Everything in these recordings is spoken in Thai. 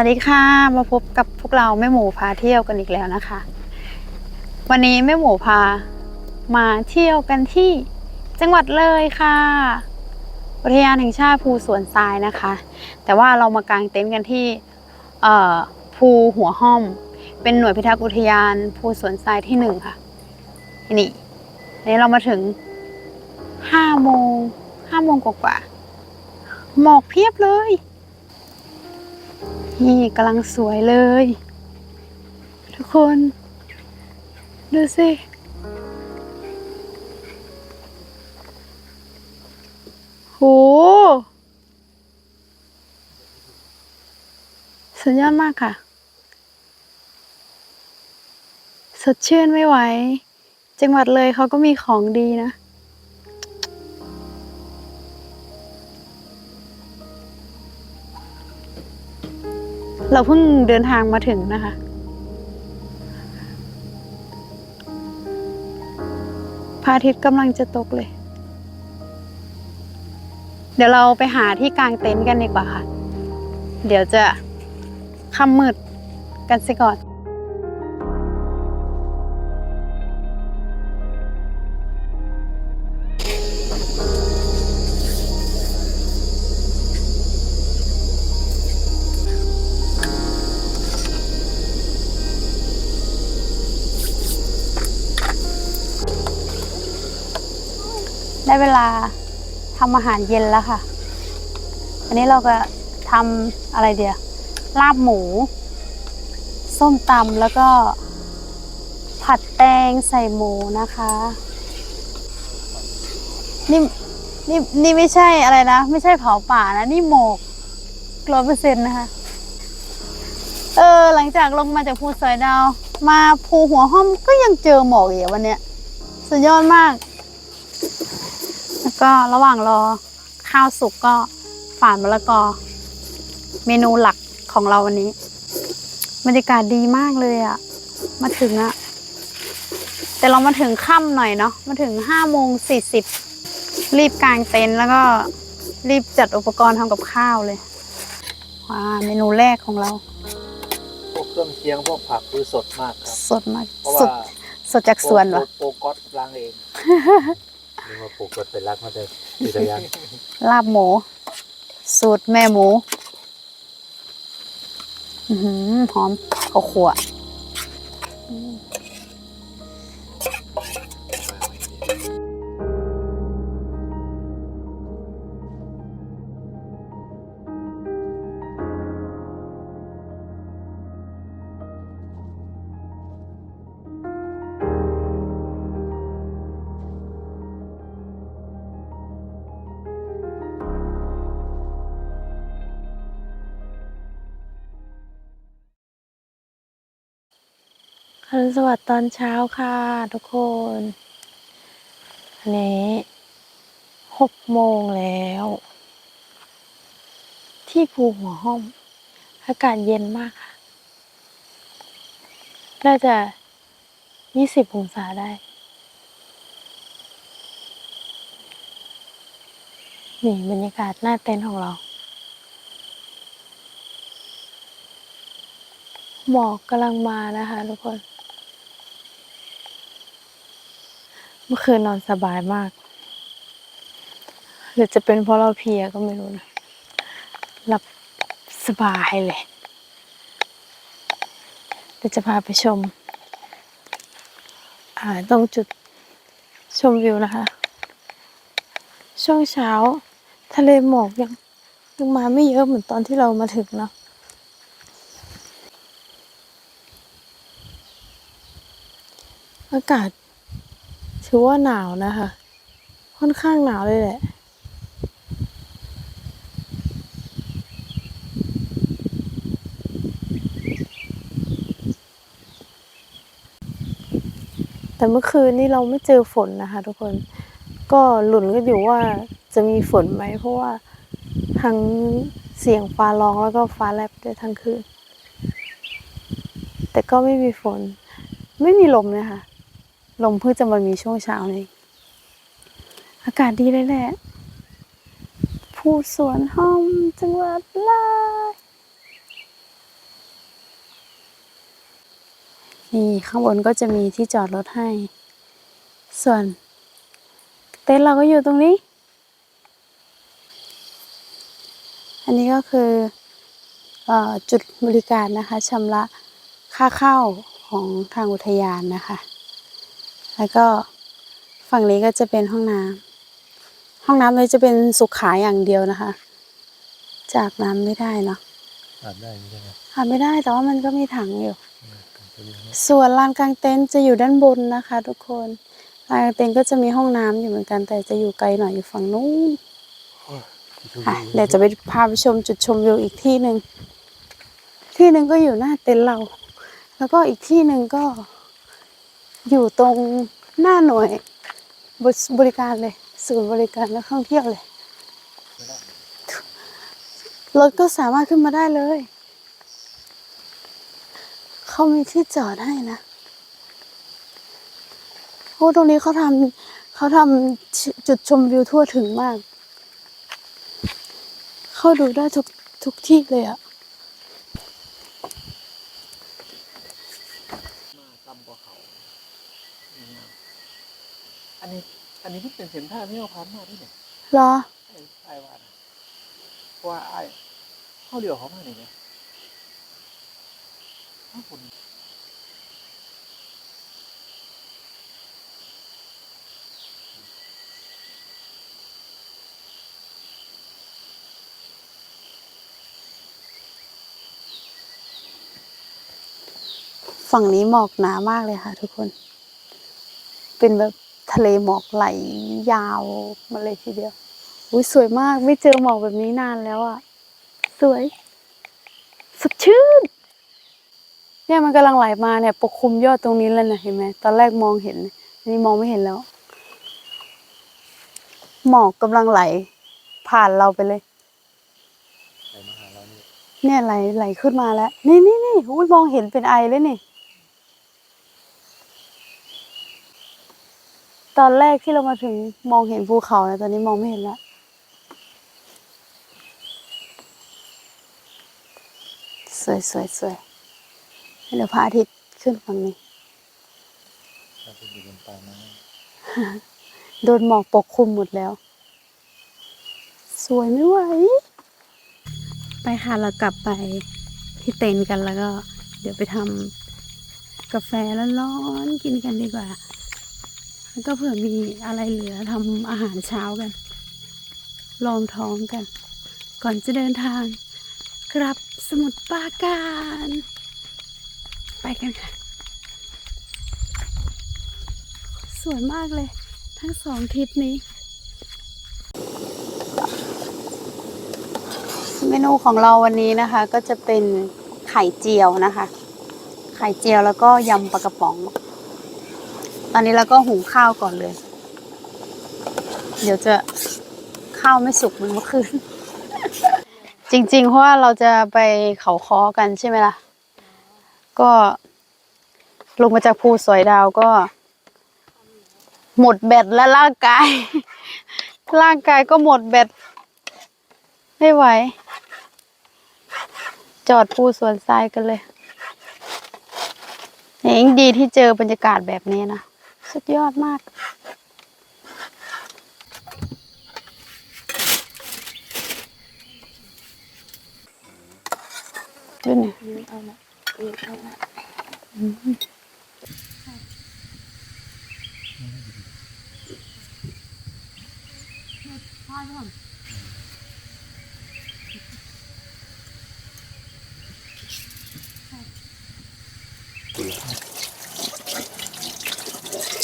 วัสดีค่ะ มาพบกับพวกเราแม่หมูพาเที่ยวกันอีกแล้วนะคะ วันนี้แม่หมูพามาเที่ยวกันที่จังหวัดเลยค่ะ อุทยานแห่งชาติภูสวนทรายนะคะ แต่ว่าเรามากางเต็นท์กันที่ภูหัวห้อม เป็นหน่วยพิทักษ์อุทยานภูสวนทรายที่หนึ่งค่ะ นี่นี้เรามาถึงห้าโมงห้าโมงกว่าหมอกเพียบเลย นี่กำลังสวยเลย ทุกคน ดูสิโหสุดยอดมากค่ะ สดชื่นไม่ไหว จังหวัดเลยเขาก็มีของดีนะ เราเพิ่งเดินทางมาถึงนะคะ พระอาทิตย์กำลังจะตกเลย เดี๋ยวเราไปหาที่กางเต็นท์กันดีกว่าค่ะ เดี๋ยวจะค่ำมืดกันสิก่อน ได้เวลาทำอาหารเย็นแล้วค่ะ อันนี้เราก็ทำอะไรเดียวลาบหมู ส้มตำแล้วก็ ผัดแตงใส่หมูนะคะ นี่นี่นี่ไม่ใช่อะไรนะ ไม่ใช่เผาป่านะ นี่หมกร้อยเปอร์เซ็นต์นะคะ เออ หลังจากลงมาจากภูสอยดาว มาภูหัวห้อมก็ยังเจอหมอกอีกวันเนี้ย สุดยอดมาก ก็ระหว่างรอข้าวสุกก็ฝานมะละกอ เมนูหลักของเราวันนี้บรรยากาศดีมากเลยอะมาถึงอะแต่เรามาถึงค่ำหน่อยเนาะมาถึงห้าโมงสี่สิบรีบกางเต็นท์แล้วก็รีบจัดอุปกรณ์ทำกับข้าวเลยว้าเมนูแรกของเรา พวกเครื่องเคียงพวกผักคือสดมากครับ สดมากเพราะสว่าดสดจากสวนโปวะโปก๊อตล้างเอง นึกว่าปลูกรถไปรักมาเลยดีแต่ยังลาบหมู สูตรแม่หมู อือหือหอมข้าวขั่วอืม อรุณสวัสดิ์ตอนเช้าค่ะทุกคน อันนี้หกโมงแล้ว ที่ภูหัวห้อม อากาศเย็นมากค่ะ น่าจะยี่สิบองศาได้ นี่บรรยากาศหน้าเต็นท์ของเรา หมอกกำลังมานะคะทุกคน เมื่อคืนนอนสบายมาก หรือจะเป็นเพราะเราเพียก็ไม่รู้นะหลับสบายเลยเดี๋ยวจะพาไปชมตรงจุดชมวิวนะคะ ช่วงเช้าทะเลหมอกยังยังมาไม่เยอะเหมือนตอนที่เรามาถึงเนาะอากาศ ถือว่าหนาวนะคะ ค่อนข้างหนาวเลยแหละ แต่เมื่อคืนนี้เราไม่เจอฝนนะคะ ทุกคน ก็หลุนก็อยู่ว่าจะมีฝนไหม เพราะว่าทั้งเสียงฟ้าร้องแล้วก็ฟ้าแลบด้วยทั้งคืน แต่ก็ไม่มีฝน ไม่มีลมเลยค่ะ ลมเพิ่งจะมามีช่วงเช้านี้อากาศดีเลยแหละ ผู้สวนห้อมจังหวัดเลยนี่ข้างบนก็จะมีที่จอดรถให้ ส่วน เต็นท์เราก็อยู่ตรงนี้ อันนี้ก็คืออจุดบริการนะคะชำระค่าเข้าของทางอุทยานนะคะ แล้วก็ฝั่งนี้ก็จะเป็นห้องน้ำห้องน้ำเลยจะเป็นสุขาอย่างเดียวนะคะ จากน้ำไม่ได้เนาะอาบได้ไม่ใช่ไหมอาบไม่ได้แต่ว่ามันก็มีถังอยู่เออผมจะดูนะส่วนลานกลางเต็นท์จะอยู่ด้านบนนะคะ ทุกคนลานกลางเต็นท์ก็จะมีห้องน้ำอยู่เหมือนกัน แต่จะอยู่ไกลหน่อยอยู่ฝั่งนู้นค่ะเดี๋ยวจะไปพาไปชมจุดชมวิวอีกที่หนึ่งที่หนึ่งก็อยู่หน้าเต็นท์เรา แล้วก็อีกที่หนึ่งก็ อยู่ตรงหน้าหน่วยบริบริการเลยศูนย์บริการนักท่องเที่ยวเลยรถก็สามารถขึ้นมาได้เลย เขามีที่จอดให้นะ โอ้ ตรงนี้เขาทำเขาทำจุดชมวิวทั่วถึงมาก เข้าดูได้ทุกทุกที่เลยอะ มาต่ำกว่าเขาอืมอันนี้ อันนี้ที่เป็นเส้นทางที่เราผ่านมาที่ไหนเหรอไอ้ไอ้ว่านะเพราะว่าไอ้เข้าเดียวเขามาเนี่ยถ้าคนฝั่งนี้หมอกหนามากเลยค่ะทุกคน เป็นแบบ ทะเลหมอกไหลยาวมาเลยทีเดียวอุ้ยสวยมากไม่เจอหมอกแบบนี้นานแล้วอะสวยสดชื่นเนี่ยมันกำลังไหลมาเนี่ย ปกคลุมยอดตรงนี้แล้วนะเห็นไหมตอนแรกมองเห็นอันนี้มองไม่เห็นแล้ว หมอกกำลังไหล ผ่านเราไปเลยใครมาหาเรานี่เนี่ยไหลไหลขึ้นมาแล้ว นี่นี่นี่อุ้ยมองเห็นเป็นไอเลยนี่ ตอนแรกที่เรามาถึงมองเห็นภูเขานะตอนนี้มองไม่เห็นแล้วสวยสวยสวยเดี๋ยวพระอาทิตย์ขึ้นฝั่งนี้เราจะอยู่บนป่าไม้โดนหมอกปกคลุมหมดแล้ว สวยไม่ไหว ไปค่ะเรากลับไปที่เต็นท์กันแล้วก็ เดี๋ยวไปทำกาแฟร้อนๆกินกันดีกว่าแล้ว ก็เผื่อมีอะไรเหลือทำอาหารเช้ากัน ลองท้องกัน ก่อนจะเดินทางกลับสมุทรปราการ ไปกันค่ะ สวยมากเลย ทั้งสองทริปนี้ เมนูของเราวันนี้นะคะ ก็จะเป็นไข่เจียวนะคะ ไข่เจียวแล้วก็ยำปลากระป๋อง อนนี้เราก็หุงข้าวก่อนเลย เดี๋ยวจะข้าวไม่สุกเหมือนเมื่อคืน จริง ๆ เพราะว่าเราจะไปเขาคอกันใช่ไหมล่ะ ก็ลงมาจากภูสอยดาวก็ หมดแบตแล้วร่างกาย ร่างกายก็หมดแบตไม่ไหว จอดภูสวนทรายกันเลยยังดีที่เจอบรรยากาศแบบนี้นะ สุดยอดมาก ดูนี่เอาละเอาละพ่อ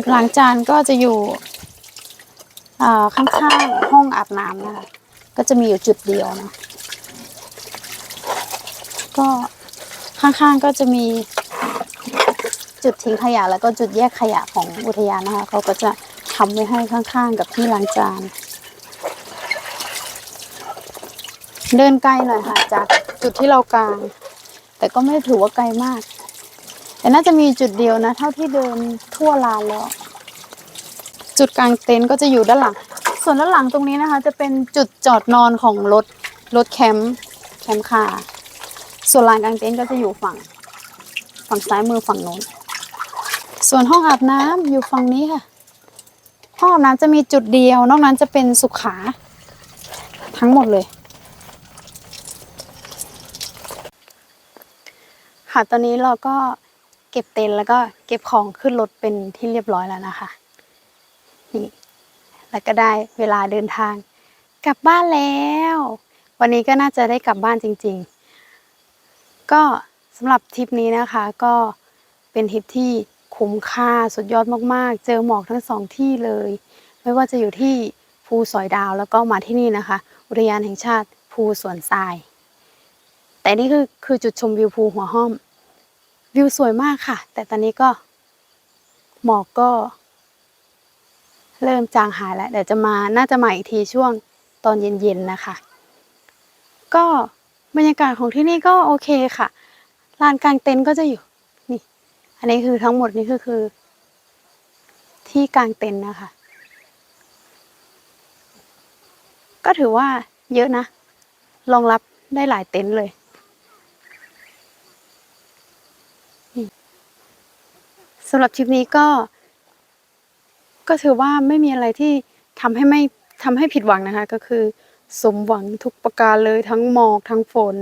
จุดล้างจานก็จะอยู่ข้างๆห้องอาบน้ำนะคะ ก็จะมีอยู่จุดเดียวนะก็ข้างๆก็จะมีจุดทิ้งขยะแล้วก็จุดแยกขยะของอุทยานนะคะเขาก็จะทำไว้ให้ข้างๆ กับที่ล้างจาน เดินไกลหน่อยค่ะจากจุดที่เรากาง แต่ก็ไม่ถือว่าไกลมาก แต่น่าจะมีจุดเดียวนะ เท่าที่เดินทั่วลานแล้ว จุดกลางเต็นท์ก็จะอยู่ด้านหลัง ส่วนด้านหลังตรงนี้นะคะ จะเป็นจุดจอดนอนของรถรถแคมป์แคมป์คาส่วนลานกลางเต็นท์ก็จะอยู่ฝั่ง ฝั่งซ้ายมือฝั่งโน้น ส่วนห้องอาบน้ำอยู่ฝั่งนี้ค่ะ ห้องอาบน้ำจะมีจุดเดียว นอกนั้นจะเป็นสุขา ทั้งหมดเลย ค่ะตอนนี้เราก็ เก็บเต็นท์แล้วก็เก็บของขึ้นรถเป็นที่เรียบร้อยแล้วนะคะ นี่ แล้วก็ได้เวลาเดินทาง กลับบ้านแล้ว วันนี้ก็น่าจะได้กลับบ้านจริง ๆ ก็สำหรับทริปนี้นะคะ ก็เป็นทริปที่คุ้มค่าสุดยอดมากๆ เจอหมอกทั้งสองที่เลย ไม่ว่าจะอยู่ที่ภูสอยดาวแล้วก็มาที่นี่นะคะ อุทยานแห่งชาติภูสวนทราย แต่นี่คือคือจุดชมวิวภูหัวห้อม วิวสวยมากค่ะ แต่ตอนนี้ก็หมอกก็ เริ่มจางหายแล้ว เดี๋ยวจะมาน่าจะมาอีกทีช่วงตอนเย็นๆนะคะ ก็บรรยากาศของที่นี่ก็โอเคค่ะลานกลางเต็นท์ก็จะอยู่นี่ อันนี้คือทั้งหมดนี่ก็คือ ที่กลางเต็นท์นะคะ ก็ถือว่าเยอะนะรองรับได้หลายเต็นท์เลย สำหรับทริปนี้ก็ ก็ถือว่าไม่มีอะไรที่ทำให้ไม่ทำให้ผิดหวังนะคะ ก็คือ สมหวังทุกประการเลยทั้งหมอกทั้งฝน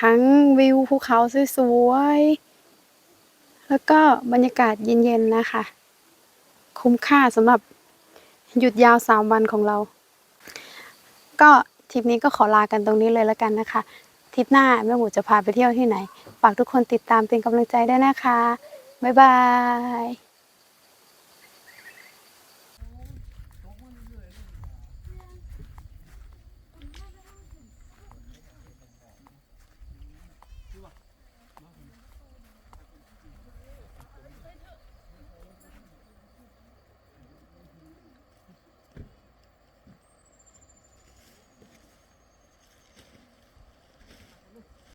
ทั้งวิวภูเขาสวยๆแล้วก็บรรยากาศเย็นๆนะคะ คุ้มค่าสำหรับหยุดยาวสามวันของเรา ก็ทริปนี้ก็ขอลากันตรงนี้เลยแล้วกันนะคะทริปหน้าแม่หมูจะพาไปเที่ยวที่ไหน ฝากทุกคนติดตามเป็นกำลังใจได้นะคะ บ๊ายบาย